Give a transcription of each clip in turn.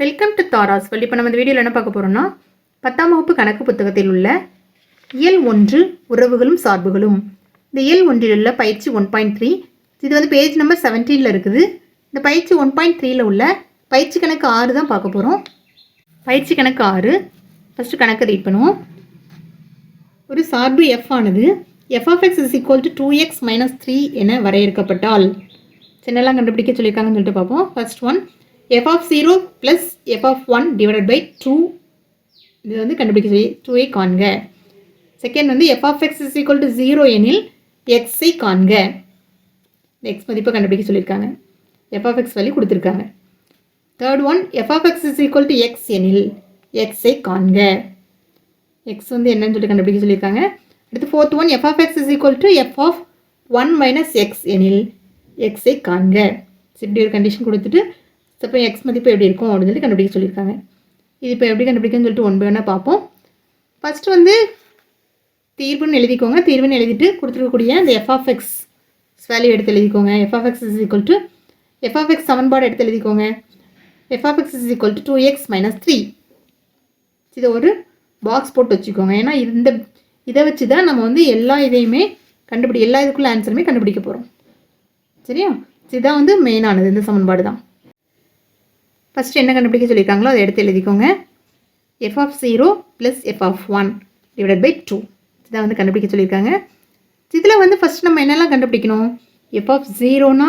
Welcome to Tara's வழி இப்போ நம்ம இந்த வீடியோவில் என்ன பார்க்க போகிறோம்னா பத்தாம் வகுப்பு கணக்கு புத்தகத்தில் உள்ள இயல் ஒன்று உறவுகளும் சார்புகளும். இந்த இயல் ஒன்றில் உள்ள பயிற்சி ஒன் பாயிண்ட் த்ரீ இது வந்து பேஜ் நம்பர் செவன்டீனில் இருக்குது. இந்த பயிற்சி ஒன் பாயிண்ட் த்ரீயில் உள்ள பயிற்சி கணக்கு ஆறு தான் பார்க்க போகிறோம் பயிற்சி கணக்கு ஆறு. ஃபஸ்ட்டு கணக்கு ரீட் பண்ணுவோம். ஒரு சார்பு எஃப் ஆனது F F X is equal to two x minus three என வரையறுக்கப்பட்டால் சின்னலாம் கண்டுபிடிக்க சொல்லியிருக்காங்கன்னு சொல்லிட்டு பார்ப்போம். First one F of zero plus F of one divided by two இது வந்து கண்டுபிடிக்க சொல்லி டூவை காண்க. செகண்ட் வந்து F of x is equal to zero எனில் எக்ஸை காண்க. எக்ஸ் மதிப்பை கண்டுபிடிக்க சொல்லியிருக்காங்க. எஃப் ஆஃப் எக்ஸ் வேல்யூ கொடுத்துருக்காங்க. Third one F of x is equal to x எனில் எக்ஸை காண்க. எக்ஸ் வந்து என்னன்னு சொல்லிட்டு கண்டுபிடிக்க சொல்லியிருக்காங்க. அடுத்து fourth one F of x is equal to F of one minus x எனில் எக்ஸை காண்க. இப்படி ஒரு கண்டிஷன் கொடுத்துட்டு ஸோ இப்போ எக்ஸ் மதிப்பு எப்படி இருக்கும் அப்படின்னு சொல்லி கண்டுபிடிக்க சொல்லியிருக்காங்க. இது இப்போ எப்படி கண்டுபிடிக்குன்னு சொல்லிட்டு ஒன் பை ஒன்னாக பார்ப்போம். ஃபஸ்ட்டு வந்து தீர்வுன்னு எழுதிக்கோங்க. தீர்வுன்னு எழுதிட்டு கொடுத்துருக்கக்கூடிய அந்த எஃப்ஆஃப்எக்ஸ் வேல்யூ எடுத்து எழுதிக்கோங்க. F is equal to F சமன்பாடு எடுத்து எழுதிக்கோங்க. F of x is equal to two x minus three இதை ஒரு பாக்ஸ் போட்டு வச்சுக்கோங்க. ஏன்னா இந்த இதை வச்சு தான் நம்ம வந்து எல்லா இதையுமே கண்டுபிடி எல்லா இதுக்குள்ள ஆன்சருமே கண்டுபிடிக்க போகிறோம் சரியா? இதுதான் வந்து மெயினானது இந்த சமன்பாடு தான் ஃபஸ்ட்டு என்ன கண்டுபிடிக்க சொல்லியிருக்காங்களோ அதை எடுத்து எழுதிக்கோங்க. F of zero plus F of one divide by two இதுதான் வந்து கண்டுபிடிக்க சொல்லியிருக்காங்க. இதில் வந்து ஃபஸ்ட் நம்ம என்னெல்லாம் கண்டுபிடிக்கணும்? எஃப் ஆஃப் ஜீரோனா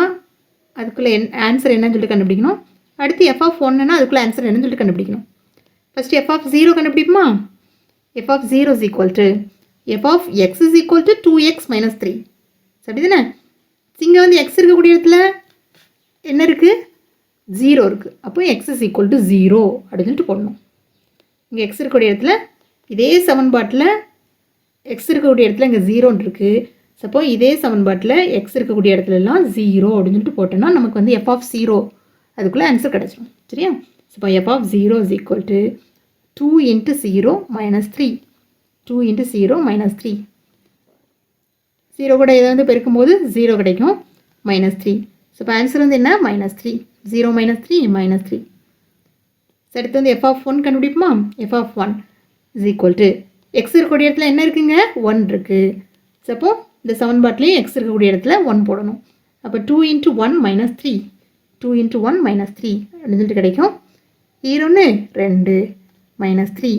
அதுக்குள்ளே என் ஆன்சர் என்னன்னு சொல்லிட்டு கண்டுபிடிக்கணும். அடுத்து எஃப் ஆஃப் ஒன்னுனா அதுக்குள்ளே ஆன்சர் என்னன்னு சொல்லிட்டு கண்டுபிடிக்கணும். First F of zero கண்டுபிடிப்போமா? F of zero is equal to F of x is equal to two x minus three சரி தானே இங்கே வந்து எக்ஸ் இருக்கக்கூடிய இடத்துல என்ன இருக்குது ஜீரோ இருக்குது அப்போ எக்ஸ் ஈக்குவல் டு ஜீரோ அப்படின்னு சொல்லிட்டு போடணும். இங்கே எக்ஸ் இருக்கக்கூடிய இடத்துல இதே சமன்பாட்டில் எக்ஸ் இருக்கக்கூடிய இடத்துல இங்கே ஜீரோன்னு இருக்குது சப்போ இதே சமன்பாட்டில் எக்ஸ் இருக்கக்கூடிய இடத்துலலாம் ஜீரோ அப்படின்னு சொல்லிட்டு போட்டோம்னா நமக்கு வந்து எஃப் ஆஃப் ஜீரோ அதுக்குள்ளே ஆன்சர் கிடச்சிரும். சரியா? Suppose F of zero is equal to two into zero minus three two into zero minus three zero கூட இதை வந்து பெருக்கும்போது ஜீரோ கிடைக்கும். மைனஸ் த்ரீ ஸோ இப்போ ஆன்சர் வந்து என்ன? Minus three zero minus three minus three so அடுத்து வந்து F of one கண்டுபிடிப்போமா? F of one is equal to x இருக்கக்கூடிய இடத்துல என்ன இருக்குங்க? ஒன் இருக்குது ஸோ அப்போ இந்த சமன்பாட்டிலையும் எக்ஸ் இருக்கக்கூடிய இடத்துல ஒன் போடணும். அப்போ two into one minus three two into one minus three அப்படின்னு சொல்லிட்டு கிடைக்கும். ஈரொன்று ரெண்டு மைனஸ் த்ரீ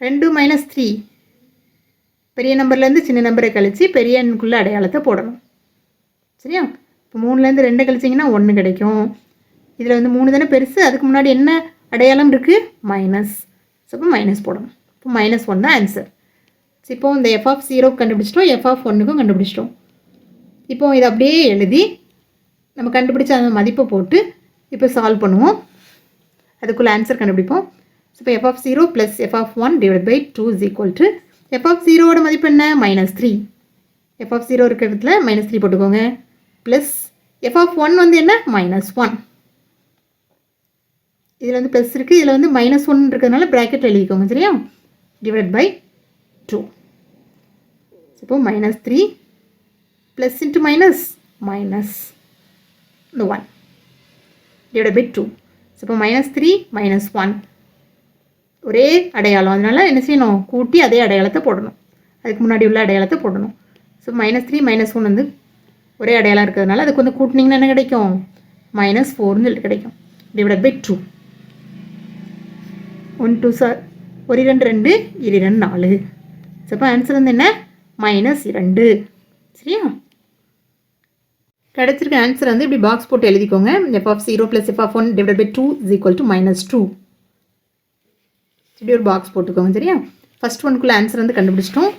ரெண்டு மைனஸ் த்ரீ பெரிய நம்பர்லேருந்து சின்ன நம்பரை கழித்து பெரியனுக்குள்ளே அடையாளத்தை போடணும். சரியா? இப்போ மூணுலேருந்து ரெண்டு கழிச்சிங்கன்னா ஒன்று கிடைக்கும். இதில் வந்து மூணு தானே பெருசு அதுக்கு முன்னாடி என்ன அடையாளம் இருக்குது மைனஸ். ஸோ இப்போ மைனஸ் போடணும். இப்போ மைனஸ் ஒன் தான் ஆன்சர் இப்போ இந்த எஃப் ஆஃப் ஜீரோ கண்டுபிடிச்சிட்டோம் எஃப் ஆஃப் ஒன்றுக்கும் கண்டுபிடிச்சிட்டோம். இப்போ இதை அப்படியே எழுதி நம்ம கண்டுபிடிச்ச அந்த மதிப்பை போட்டு இப்போ சால்வ் பண்ணுவோம். அதுக்குள்ளே ஆன்சர் கண்டுபிடிப்போம். ஸோ இப்போ F of zero plus F of one divide by two is equal to F of ஜீரோவோட மதிப்பு என்ன? Minus three F of zero இருக்கிற இடத்துல மைனஸ் த்ரீ போட்டுக்கோங்க. ப்ளஸ் எஃப் ஆஃப் ஒன் வந்து என்ன? மைனஸ் ஒன் இதில் வந்து ப்ளஸ் இருக்குது இதில் வந்து மைனஸ் ஒன் இருக்கிறதுனால ப்ராக்கெட் எழுதிக்கோங்க சரியா? டிவைட் பை டூ இப்போ minus three plus into minus minus இந்த one divide by two so இப்போ மைனஸ் த்ரீ மைனஸ் ஒன் ஒரே அடையாளம். அதனால என்ன செய்யணும்? கூட்டி அதே அடையாளத்தை போடணும். அதுக்கு முன்னாடி உள்ள அடையாளத்தை போடணும். So minus three minus one வந்து ஒரே அடையாளம் இருக்கிறதுனால அதுக்கு வந்து கூட்டினீங்கன்னா என்ன கிடைக்கும்? மைனஸ் ஃபோர்னு சொல்லிட்டு கிடைக்கும். Divide by two one two sir ஒரு இரண்டு ரெண்டு இரு இரண்டு நாலு. ஸோ ஆன்சர் வந்து என்ன? மைனஸ் இரண்டு. சரியா? கிடச்சிருக்க ஆன்சர் வந்து இப்படி பாக்ஸ் போட்டு எழுதிக்கோங்க. F of zero plus F of one divide by two is equal to minus two இப்படி ஒரு பாக்ஸ் போட்டுக்கோங்க சரியா? ஃபஸ்ட் ஒன்க்குள்ளே ஆன்சர் வந்து கண்டுபிடிச்சிட்டோம்.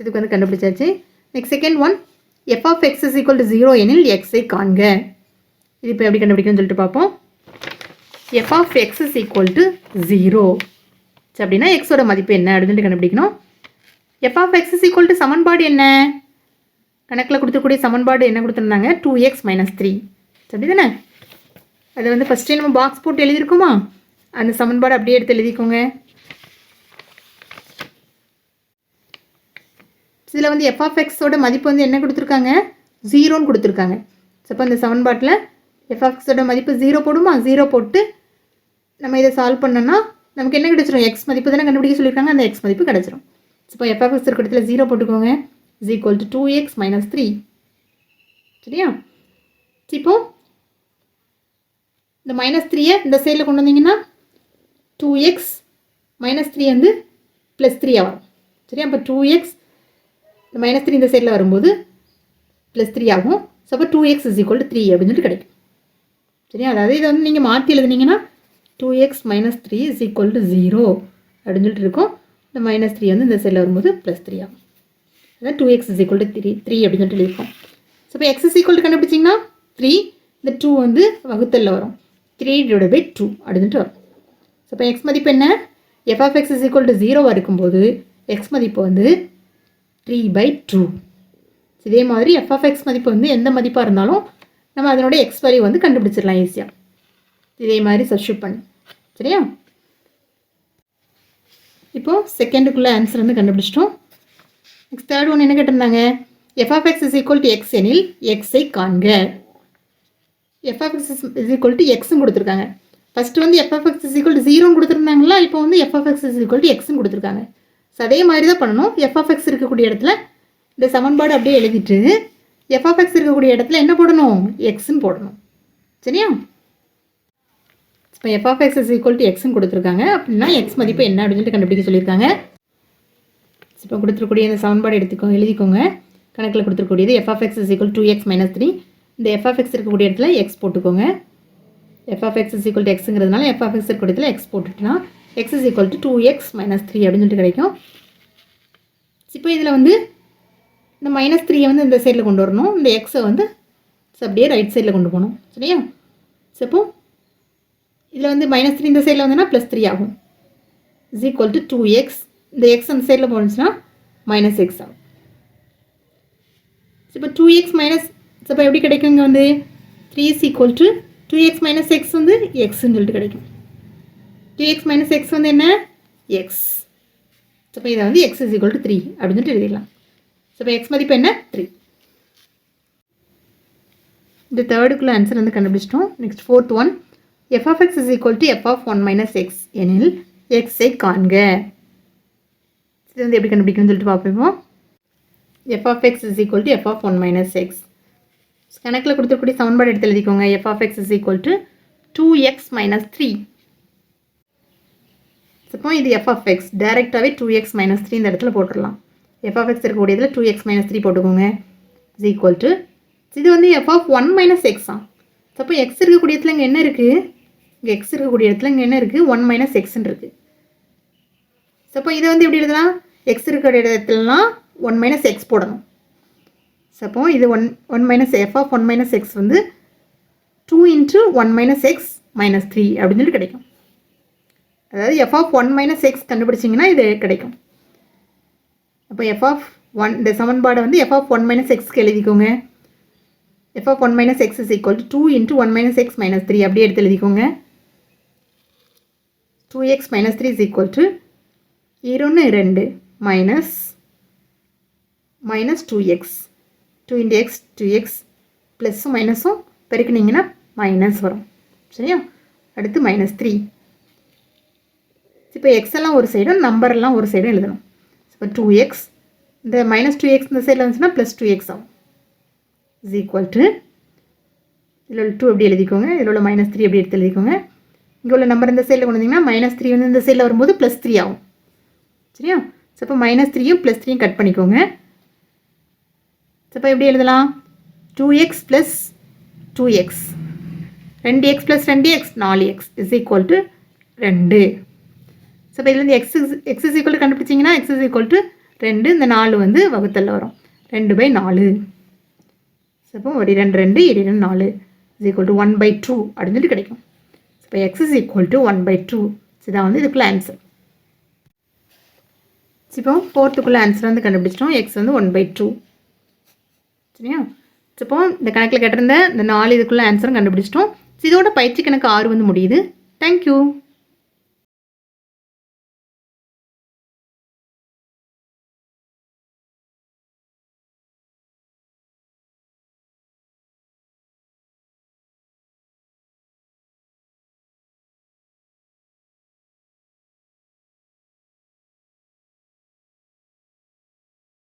இதுக்கு வந்து கண்டுபிடிச்சாச்சு. Next second one F of X is equal to zero எனில் எக்ஸை காண்க. இது இப்போ எப்படி கண்டுபிடிக்கணும்னு சொல்லிட்டு பார்ப்போம். F of X is equal to zero சரி அப்படின்னா எக்ஸோட மதிப்பு என்ன அப்படின்னு சொல்லி கண்டுபிடிக்கணும். F of X is equal to சமன்பாடு என்ன? கணக்கில் கொடுத்துக்கூடிய சமன்பாடு என்ன கொடுத்துருந்தாங்க? டூ எக்ஸ் மைனஸ் த்ரீ அப்படி தானே அதை வந்து ஃபஸ்ட்டே நம்ம பாக்ஸ் போட்டு எழுதியிருக்கோமா? அந்த சமன்பாடு அப்படியே எடுத்து எழுதிக்கோங்க. இதில் வந்து எஃப்ஆஃப்எக்ஸோட மதிப்பு வந்து என்ன கொடுத்துருக்காங்க? ஜீரோன்னு கொடுத்துருக்காங்க. ஸோ அப்போ இந்த சமன்பாட்டில் எஃப்ஆஃப்எக்ஸோட மதிப்பு ஜீரோ போடுமா? ஜீரோ போட்டு நம்ம இதை சால்வ் பண்ணோம்னா நமக்கு என்ன கிடைச்சிரும்? எக்ஸ் மதிப்பு தானே கண்டுபிடிக்க சொல்லியிருக்காங்க. அந்த எக்ஸ் மதிப்பு கிடைச்சிரும். இப்போ எஃப்எஃப்எக்ஸ் ஆஃப் இருக்கிற இடத்துல ஜீரோ போட்டுக்கோங்க. Is equal to two X minus three சரியா? இப்போ இந்த மைனஸ் த்ரீயை இந்த சைடில் கொண்டு வந்தீங்கன்னா டூ எக்ஸ் மைனஸ் த்ரீ வந்து ப்ளஸ் த்ரீயாக வரும். சரியா? அப்போ டூ எக்ஸ் மைனஸ் த்ரீ இந்த சைடில் வரும்போது ப்ளஸ் த்ரீ ஆகும். ஸோ அப்போ two x is equal to three அப்படின்னு சொல்லிட்டு கிடைக்கும். சரியா? அதாவது இதை வந்து நீங்கள் மாற்றி எழுதுனீங்கன்னா two X minus three is equal to zero அப்படின்னு சொல்லிட்டு இருக்கும். இந்த மைனஸ் த்ரீ வந்து இந்த சைடில் வரும்போது ப்ளஸ் த்ரீ ஆகும். அதான் two X is equal to three three அப்படின்னு சொல்லிட்டு இருக்கும் ஸோ இப்போ எக்ஸ் இஸ் ஈக்குவல் டு கண்டுபிடிச்சிங்கன்னா த்ரீ இந்த டூ வந்து வகுத்தலில் வரும். த்ரீ டிவைட் பை டூ அப்படின்ட்டு வரும். ஸோ இப்போ எக்ஸ் மதிப்பு என்ன? F of X is equal to ஜீரோவாக இருக்கும்போது எக்ஸ் மதிப்பு வந்து த்ரீ பை டூ இதே மாதிரி எஃப்எஃப்எக்ஸ் மதிப்பு வந்து எந்த மதிப்பாக இருந்தாலும் நம்ம அதனோட எக்ஸ் வேல்யூ வந்து கண்டுபிடிச்சிடலாம் ஈஸியாக இதே மாதிரி சப்ஸ்டியூட் பண்ணி. சரியா? இப்போது செகண்டுக்குள்ளே ஆன்சர் வந்து கண்டுபிடிச்சிட்டோம். நெக்ஸ்ட் தேர்ட் ஒன்று என்ன கேட்டிருந்தாங்க? F of X is equal to X எனில் எக்ஸை காண்க. எஃப்எஃப்எக்ஸ் இஸ் ஈக்குவல் டு எக்ஸும் கொடுத்துருக்காங்க. ஃபஸ்ட்டு வந்து F of is equal to ஜீரோன்னு கொடுத்துருந்தாங்களா? இப்போ வந்து எஃப்எஃப்எக்ஸ் இஸ் ஈக்குவல் டு எக்ஸும் கொடுத்துருக்காங்க. ஸோ அதே மாதிரி தான் பண்ணணும் எஃப்எஃப்எக்ஸ் இருக்கக்கூடிய இடத்துல இந்த சமன்பாடு அப்படியே எழுதிட்டு எஃப் ஆஃப் எக்ஸ் இருக்கக்கூடிய இடத்துல என்ன போடணும்? எக்ஸ்ன்னு போடணும். சரியா? இப்போ எஃப் இஸ் ஈக்குவல் டு எக்ஸ்ன்னு கொடுத்துருக்காங்க. அப்படின்னா எக்ஸ் மதிப்பு என்ன அப்படின்னு சொல்லிட்டு கண்டுபிடிக்க சொல்லியிருக்காங்க. இப்போ கொடுத்துருக்கூடிய இந்த சமன்பாடு எடுத்துக்கோங்க எழுதிக்கோங்க. கணக்கில் கொடுத்துருக்கூடியது F of X is equal to X minus three இந்த எஃப் இருக்கக்கூடிய இடத்துல எக்ஸ் போட்டுக்கோங்க. எஃப் இஸ் ஈக்குவல் டு எக்ஸுங்கிறதுனால எஃப் இருக்கக்கூடிய இடத்துல X போட்டுட்டுனா X is equal to two X minus three அப்படின்னு சொல்லிட்டு கிடைக்கும். இப்போ இதில் வந்து இந்த மைனஸ் த்ரீயை வந்து இந்த சைடில் கொண்டு வரணும். இந்த எக்ஸை வந்து அப்படியே ரைட் சைடில் கொண்டு போகணும். சரியா? So இப்போ இதில் வந்து மைனஸ் த்ரீ இந்த சைடில் வந்துன்னா ப்ளஸ் த்ரீ ஆகும். Is equal to two X இந்த எக்ஸ் அந்த சைடில் போணுச்சுன்னா மைனஸ் எக்ஸ் ஆகும். இப்போ டூ எக்ஸ் மைனஸ் இப்போ எப்படி கிடைக்கும் இங்கே வந்து? Three is equal to two X minus X வந்து எக்ஸ்ன்னு சொல்லிட்டு கிடைக்கும். டூ எக்ஸ் மைனஸ் எக்ஸ் வந்து என்ன? எக்ஸ் இப்போ இதை வந்து X is equal to three அப்படின்னு எழுதிடலாம். ஸோ எக்ஸ் மதிப்பு என்ன? த்ரீ இந்த தேர்டுக்குள்ள ஆன்சர் வந்து கண்டுபிடிச்சிட்டோம். Next fourth one f of x is equal to f of one minus x எனில் எக்ஸை காண்க. இது வந்து எப்படி கண்டுபிடிக்கணும்னு சொல்லிட்டு பார்ப்போம் f of x is equal to f of one minus x கணக்கில் கொடுத்துருக்கூடிய சமன்பாடு எடுத்து எழுதிக்கோங்க. F of x is equal to two x minus three இப்போ இது எஃப் ஆஃப் எக்ஸ் டேரெக்டாகவே டூ எக்ஸ் மைனஸ் த்ரீ இந்த இடத்துல போட்டுடலாம் எஃப் ஆஃப் எக்ஸ் இருக்கக்கூடியதில் டூ எக்ஸ் மைனஸ் த்ரீ போட்டுக்கோங்க. இஸ் ஈக்குவல் டு இது வந்து எஃப் ஆஃப் ஒன் மைனஸ் எக்ஸா அப்போ எக்ஸ் இருக்கக்கூடிய இடத்துல இங்கே என்ன இருக்குது இங்கே எக்ஸ் இருக்கக்கூடிய இடத்துல இங்கே என்ன இருக்குது ஒன் மைனஸ் எக்ஸ்ன்னு இருக்குது ஸோ அப்போ இதை வந்து எப்படி எழுதலாம்? எக்ஸ் இருக்கிற இடத்துலலாம் ஒன் மைனஸ் எக்ஸ் போடணும். ஸோ அப்போ இது one one minus f of one minus x வந்து two into one minus x minus three அப்படின்னு சொல்லி கிடைக்கும். அதாவது f of one minus x கண்டுபிடிச்சிங்கன்னா இது கிடைக்கும். அப்போ எஃப் ஆஃப் ஒன் இந்த சமன்பாடை வந்து எஃப் ஆஃப் ஒன் மைனஸ் எக்ஸ்க்கு எழுதிக்கோங்க. F of one minus X is equal to two into one minus X minus three அப்படியே எடுத்து எழுதிக்கோங்க. Two x minus three is equal to இருன்னு ரெண்டு minus minus two x two into x two x ப்ளஸ்ஸும் மைனஸும் பெருக்குனீங்கன்னா minus வரும். சரியா? அடுத்து மைனஸ் த்ரீ இப்போ எக்ஸ் எல்லாம் ஒரு சைடும் நம்பர் எல்லாம் ஒரு சைடும் எழுதணும். இப்போ டூ எக்ஸ் இந்த மைனஸ் டூ எக்ஸ் இந்த சைடில் வந்துச்சுன்னா ப்ளஸ் டூ எக்ஸ் ஆகும். இஸ் ஈக்குவல் டு இதில் உள்ள டூ எப்படி எழுதிக்கோங்க? இதில் உள்ள மைனஸ் த்ரீ எப்படி எடுத்து எழுதிக்கோங்க? இங்கே உள்ள நம்பர் இந்த சைடில் கொண்டு வந்தீங்கன்னா மைனஸ் த்ரீ வந்து இந்த சைடில் வரும்போது ப்ளஸ் த்ரீ ஆகும். சரியா? ஸோ இப்போ மைனஸ் த்ரீயும் ப்ளஸ் த்ரீயும் கட் பண்ணிக்கோங்க. ஸோ இப்போ எப்படி எழுதலாம்? Two X plus two X ரெண்டு எக்ஸ் ப்ளஸ் ரெண்டு எக்ஸ் நாலு எக்ஸ் இஸ் ஈக்குவல் டு ரெண்டு. ஸோ இப்போ இதுலேருந்து எக்ஸ் எக்ஸ் இஸ் ஈக்குவல் கண்டுபிடிச்சிங்கன்னா எக்ஸ் இஸ் ஈக்குவல் டு ரெண்டு இந்த நாலு வந்து வகுத்தலில் வரும். ரெண்டு பை நாலு. ஸோ இப்போ ஒரு இரண்டு ரெண்டு இரு இரண்டு நாலு is equal to one by two அப்படின்னு சொல்லி கிடைக்கும். இப்போ X is equal to one by two இதான் வந்து இதுக்குள்ள ஆன்சர் இப்போ ஃபோர்த்துக்குள்ள ஆன்சர் வந்து கண்டுபிடிச்சிட்டோம். எக்ஸ் வந்து ஒன் பை டூ சரியா? இப்போ இந்த கணக்கில் கேட்டிருந்த இந்த நாலு இதுக்குள்ள ஆன்சரும் கண்டுபிடிச்சிட்டோம். இதோட பயிற்சி கணக்கு ஆறு வந்து முடியுது. தேங்க்யூ